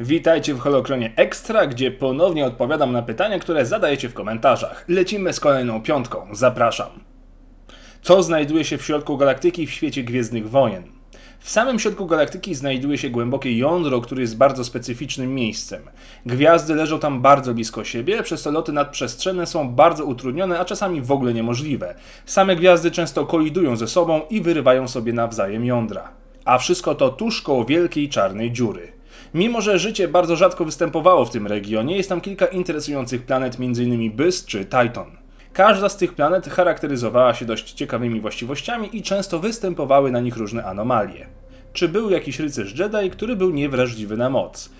Witajcie w Holokronie Extra, gdzie ponownie odpowiadam na pytania, które zadajecie w komentarzach. Lecimy z kolejną piątką. Zapraszam. Co znajduje się w środku galaktyki w świecie Gwiezdnych Wojen? W samym środku galaktyki znajduje się głębokie jądro, które jest bardzo specyficznym miejscem. Gwiazdy leżą tam bardzo blisko siebie, przez to loty nadprzestrzenne są bardzo utrudnione, a czasami w ogóle niemożliwe. Same gwiazdy często kolidują ze sobą i wyrywają sobie nawzajem jądra. A wszystko to tuż koło wielkiej czarnej dziury. Mimo, że życie bardzo rzadko występowało w tym regionie, jest tam kilka interesujących planet, m.in. Bys czy Titan. Każda z tych planet charakteryzowała się dość ciekawymi właściwościami i często występowały na nich różne anomalie. Czy był jakiś rycerz Jedi, który był niewrażliwy na moc?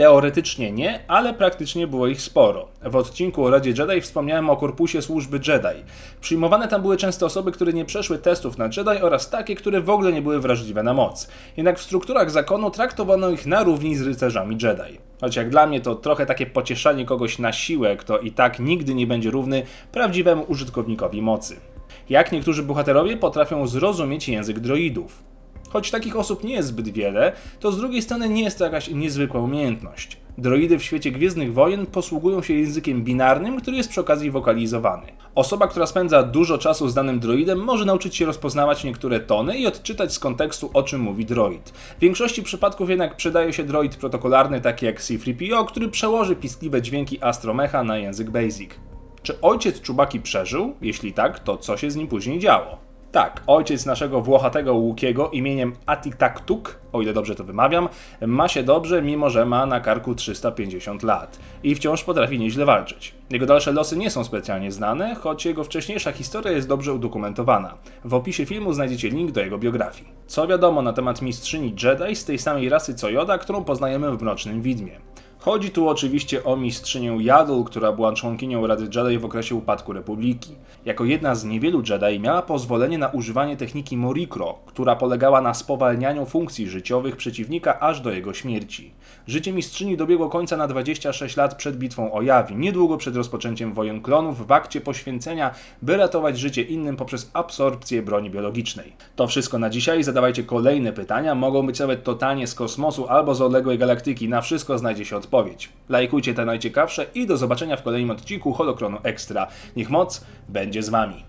Teoretycznie nie, ale praktycznie było ich sporo. W odcinku o Radzie Jedi wspomniałem o korpusie służby Jedi. Przyjmowane tam były często osoby, które nie przeszły testów na Jedi oraz takie, które w ogóle nie były wrażliwe na moc. Jednak w strukturach zakonu traktowano ich na równi z rycerzami Jedi. Choć jak dla mnie to trochę takie pocieszanie kogoś na siłę, kto i tak nigdy nie będzie równy prawdziwemu użytkownikowi mocy. Jak niektórzy bohaterowie potrafią zrozumieć język droidów. Choć takich osób nie jest zbyt wiele, to z drugiej strony nie jest to jakaś niezwykła umiejętność. Droidy w świecie Gwiezdnych Wojen posługują się językiem binarnym, który jest przy okazji wokalizowany. Osoba, która spędza dużo czasu z danym droidem, może nauczyć się rozpoznawać niektóre tony i odczytać z kontekstu, o czym mówi droid. W większości przypadków jednak przydaje się droid protokolarny, taki jak C-3PO, który przełoży piskliwe dźwięki Astromecha na język Basic. Czy ojciec Czubaki przeżył? Jeśli tak, to co się z nim później działo? Tak, ojciec naszego włochatego Łukiego imieniem Atitaktuk, o ile dobrze to wymawiam, ma się dobrze, mimo że ma na karku 350 lat i wciąż potrafi nieźle walczyć. Jego dalsze losy nie są specjalnie znane, choć jego wcześniejsza historia jest dobrze udokumentowana. W opisie filmu znajdziecie link do jego biografii. Co wiadomo na temat mistrzyni Jedi z tej samej rasy co Yoda, którą poznajemy w Mrocznym Widmie? Chodzi tu oczywiście o mistrzynię Jadul, która była członkinią Rady Jedi w okresie upadku Republiki. Jako jedna z niewielu Jedi miała pozwolenie na używanie techniki Morikro, która polegała na spowalnianiu funkcji życiowych przeciwnika aż do jego śmierci. Życie mistrzyni dobiegło końca na 26 lat przed bitwą o Jawi, niedługo przed rozpoczęciem wojen klonów w akcie poświęcenia, by ratować życie innym poprzez absorpcję broni biologicznej. To wszystko na dzisiaj, zadawajcie kolejne pytania, mogą być nawet totalnie z kosmosu albo z odległej galaktyki, na wszystko znajdzie się odpowiedź odpowiedź. Lajkujcie te najciekawsze i do zobaczenia w kolejnym odcinku Holokronu Extra. Niech moc będzie z Wami.